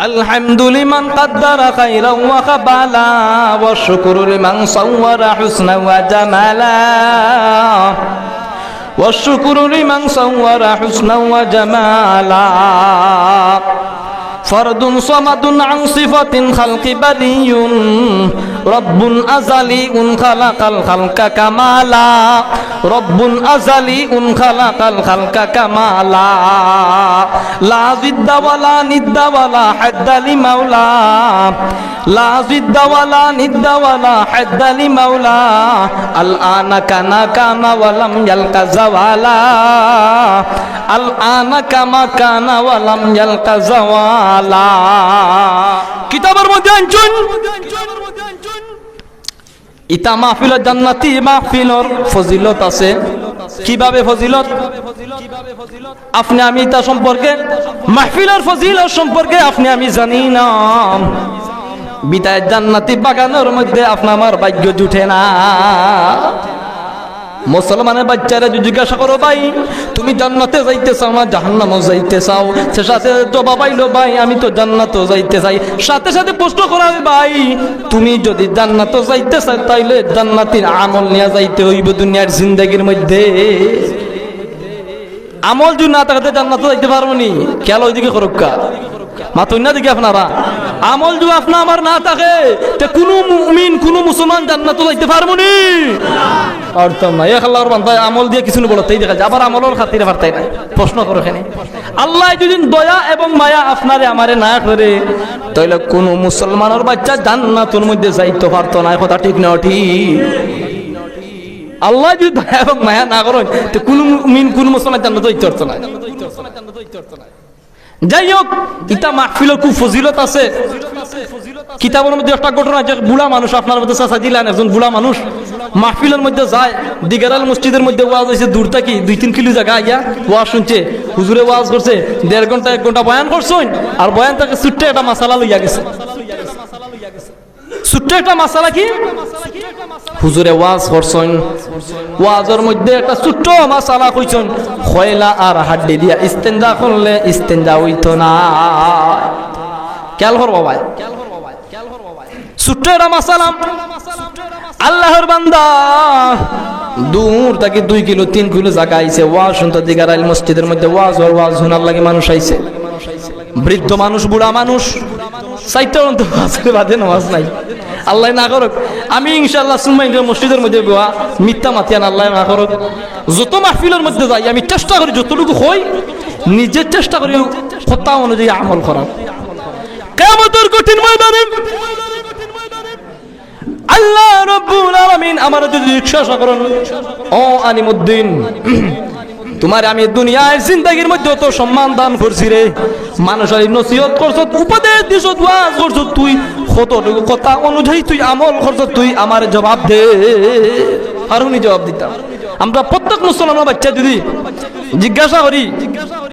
الحمد لمن قدر خيرا وقبالا والشكر لمن صور حسنا وجمالا والشكر لمن صور حسنا وجمالا فرد صمد عن صفة خلق بدي রব্বুন আজালি উন খালাকাল খালকা কামালা। রব্বুন আজালি উন খালাকাল খালকা কামালা। লাজিদ্দাওয়ালা নিদ্দাওয়ালা হাদ্দালি মাওলা লাজিদ্দাওয়ালা নিদ্দাওয়ালা হাদ্দালি মাওলা আল আনা কানা কামা ওয়ালাম ইয়ালকা জাওয়ালা। আল আনা কামা কানা ওয়ালাম ইয়ালকা জাওয়ালা। কিতাবের মধ্যে আনছুন? ইতা মাহফিল, জান্নাতি মাহফিলর ফজিলত আছে। কীভাবে ফজিলত? আপনি আমি তা সম্পর্কে, মাহফিলর ফজিলত সম্পর্কে আপনি আমি জানি না। বিদায় জান্নাতি বাগানের মধ্যে আপনার আমার ভাগ্য জুটে না। মুসলমানের বাচ্চারা যদি জিজ্ঞাসা করো, ভাই, তুমি জান্নাতে যাইতে চাও না জাহান্নামও যাইতে চাও সে সাথে জবাব আইলো, ভাই, আমি তো জান্নাতও যাইতে চাই। সাথে সাথে প্রশ্ন করা ভাই, তুমি যদি জান্নাতও যাইতে চাও, তাইলে জান্নাতির আমল নিয়ে যাইতে হইব দুনিয়ার জিন্দগির মধ্যে। আমল যদি না থাকতে জান্নাত যাইতে পারব নি, খেয়াল ওইদিকে করুকা মাতুন না দেখি আপনারা? আমল যদি আপনার আমার না থাকে, তে কোনো মুমিন, কোনো মুসলমান জান্নাত যাইতে পারব নি। অর্থ নাই। এক আল্লাহর বান্দায় আমল দিয়ে কিছু বলতেই দেখা যায়। আবার আমলের খাতিরে পারতাই না প্রশ্ন করো এখানে। আল্লাহ যদি দয়া এবং মায়া আপনারে, আমারে না করে, তাইলে কোন মুসলমানের বাচ্চা জান্নাতুর মধ্যে যাইতে পারতো না। কথা ঠিক না ঠিক? আল্লাহ যদি দয়া এবং মায়া না করেন, তো কোন মিন কোন মুসলমান জান্নাত যাইতে পারতো না। যাই হোক ইতা মাহফিলের খুব ফজিলত আছে। কিতাবের মধ্যে একটা ঘটনা যে বুড়া মানুষ, আপনার মধ্যে চাষা দিলেন, একজন বুড়া মানুষ মাহফিলের মধ্যে যায়, দিগারাল মসজিদের মধ্যে ওয়াজ হয়েছে দূর থাকি, দুই তিন কিলো জায়গা আইয়া ওয়াজ শুনছে, হুজুরে ওয়াজ করছে, দেড় ঘণ্টা, এক ঘণ্টা বয়ান করছেন, আর বয়ান তাকে ছুট্টে একটা মশালা লইয়া গেছে। ছোট্ট একটা মশালা কি? হুজুরে ওয়াজ করছেন। ওয়াজের মধ্যে একটা ছোট্ট মশালা কইছেন, খয়লা আর হাড্ডি দিয়া ইস্তেঞ্জা করলে ইস্তেঞ্জা হইতো না। খেয়াল করব ভাই ছোট্ট একটা মশালা আল্লাহর বান্দা দূর তাকে দুই কিলো, তিন কিলো জায়গা আইছে। ওয়াজ শুনতে দিগার আল মসজিদের মধ্যে ওয়াজ আর ওয়াজ শোনার লাগে মানুষ আইছে। বৃদ্ধ মানুষ, বুড়া মানুষ। সাইটটা বাদে নামাজ নাই। আল্লাহ না করুক। আমি ইনশাল্লাহ সুমাই মসজিদের মধ্যে গোয়া মিথ্যা মাতিয়ান আল্লাহ না করুক। যত মাহফিলের মধ্যে যাই, আমি চেষ্টা করি যতটুকু হই নিজের চেষ্টা করি কথা অনুযায়ী আমল করার। কেমতের কঠিন ময়দানে আল্লাহ রব্বুল আলামিন আমার যদি বিশ্বাস করেন, ও আনিমুদ্দিন তোমার আমি দুনিয়ায় জিন্দগির মধ্যে তো সম্মান দান করছি রে। মানুষের নসিহত করছ, উপদেশ দিছ ওয়াজ করছ তুই কতটুকু কথা অনুযায়ী তুই আমল করছ, তুই আমার জবাব দে। আর উনি জবাব দিতাম। আমরা প্রত্যেক মুসলমান বাচ্চা যদি জিজ্ঞাসা করি